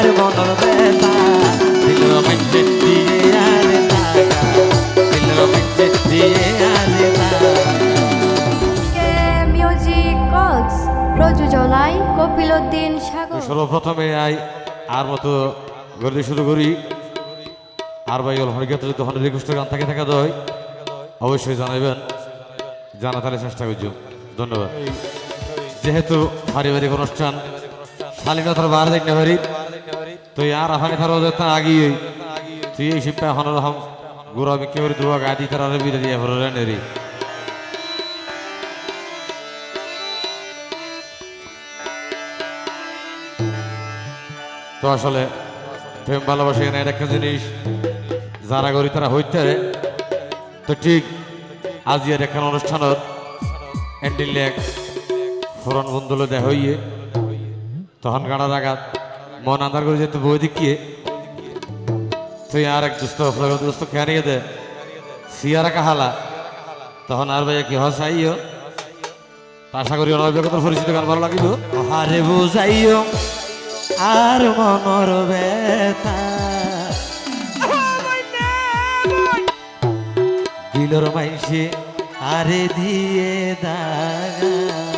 আর মনর বেতা দিল মেঞ্চে দিয়ে আরে দিল মেঞ্চে দিয়ে আরে দাগা কে মিউজিক কক্স প্রযোজনায় কপিলউদ্দিন সাগর। সর্বপ্রথমে আই আর মতো গড়তে শুরু করি। আর ভাই হল হরিগত যদি হন রিকোয়েস্টের গান থাকে থাকা দয় অবশ্যই জানাবেন জানা তাহলে চেষ্টা করছি। ধন্যবাদ। যেহেতু পারিবারিক অনুষ্ঠান শালীনতার বার দেখতে পারি। তো আর আফানি থার তা আগিয়ে তুই এই শিল্পা হনর হম গুড়া বিক্রি করে দুয়া গাদি তার বিদে দিয়ে হলো রেনেরি তো আসলে প্রেম, ভালোবাসা এখানে একটা জিনিস, যারা করি তারা হইতে। তো ঠিক আজি আর একখান অনুষ্ঠানত এন্ডিল লেক, ফোরন বন্ধুলো দেহ হইয়ে তখন গাড়া জাগাত মন আন্ধার করে যেতে বই দেখিয়ে তুই আর এক দুস্থ দুস্থ খেয়ে দে? সিয়ারা কাহালা? তখন আর ভাই কি হসাইও আশা করি অনভিজ্ঞতা পরিচিত গান ভালো লাগিব হারে বুঝাইও আর মনর বেতা দিলর মাইসে আরে দিয়ে দাগা।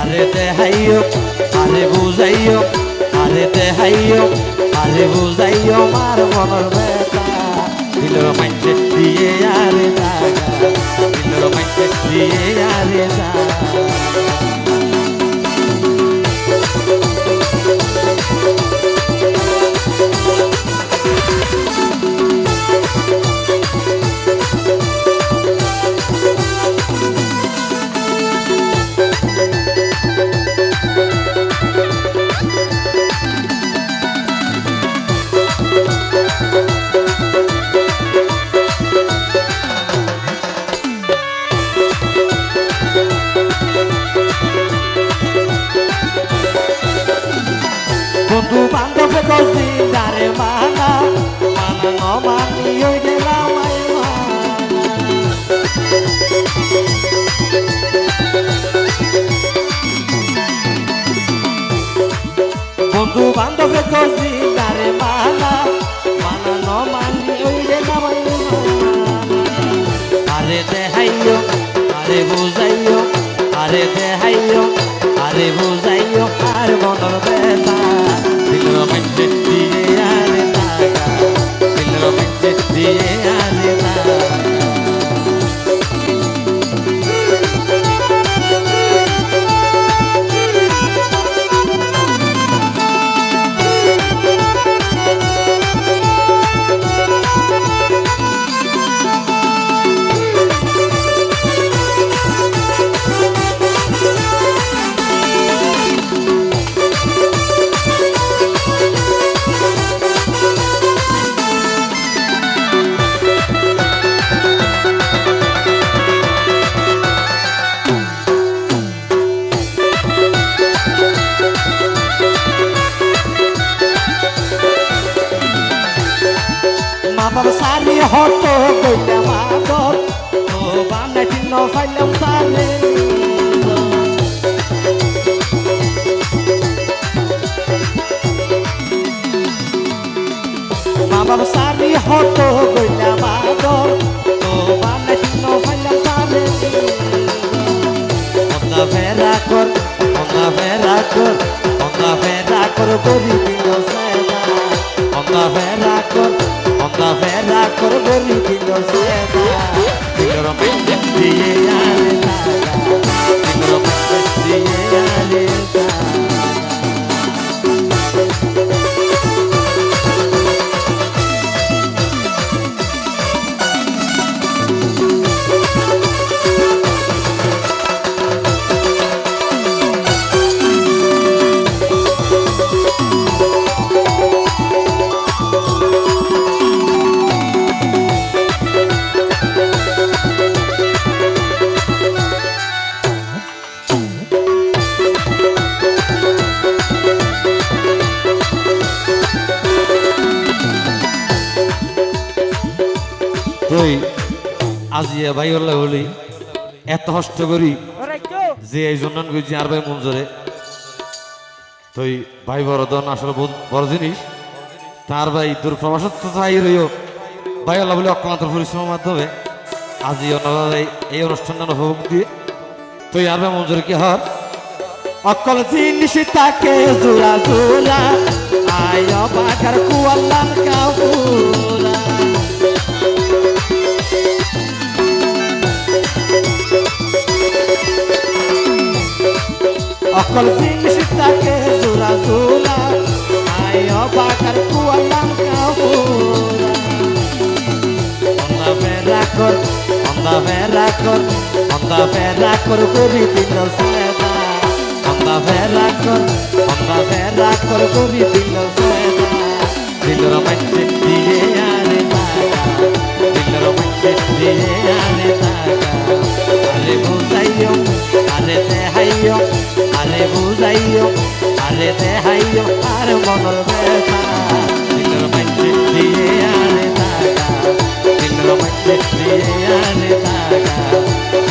আরে দেহাইও আরে বুঝাইও আরে দেহাইও আরে বুঝাইও মার মনের বেতা দিলর মাইসে দিয়ে আরে দাগা মাইসে দিয়ে আরে দাগা বান্ধব গজি দারে মানা মানা ন মানি ওই গেলাম আই আরে দেহাইও, আরে বুঝাইও, আরে দেহাইও, আরে বুঝাইও। হত গইলে মাদর ও বানে তিন ফাইলাম সালে মা বাবা সারি হত গইলে মাদর ও বানে তিন ফাইলাম সালে অন্দা ফেরা কর অন্দা ফেরা কর অন্দা ফেরা কর করি ফেরা রীতি করি তুই আজিয়া ভাই হল্লা বলি এত কষ্ট করি যে এই জন্য বুঝছি আর ভাই মঞ্জুরে। তুই ভাই বড় দন আসলে বড় জিনিস। তার ভাই তোর প্রবাসত্ব চাই রইও। ভাই আল্লাহ বলে অক্লান্ত পরিশ্রমের মাধ্যমে আজি এই অনুষ্ঠানটা উপভোগ দিয়ে। তুই আর ভাই মঞ্জুরে কি হর? অকল জিনিস তাকে জোড়া জোড়া। আয় বাঘার কুয়াল্লার কাপুরা অকল জিনিস তাকে জোড়া জোড়া আয় বাঘার কুয়াল্লার কাপুরা অন্দা ফেরা কর অন্দা ফেরা কর অন্দা ফেরা কর করি দিল সেদা অন্দা ফেরা কর অন্দা ফেরা কর করি দিল সেদা দিলর মাঝে দিয়ে আরে তাগা দিলর মাঝে দিয়ে আরে তাগা আরে বুঝাইও আরে দেহাইও বুঝাইও আরে দেহাইও আর মনর ব্যথা। দিলর দিয়ে আরে তাগা দিলর দিয়ে আরে তাগা।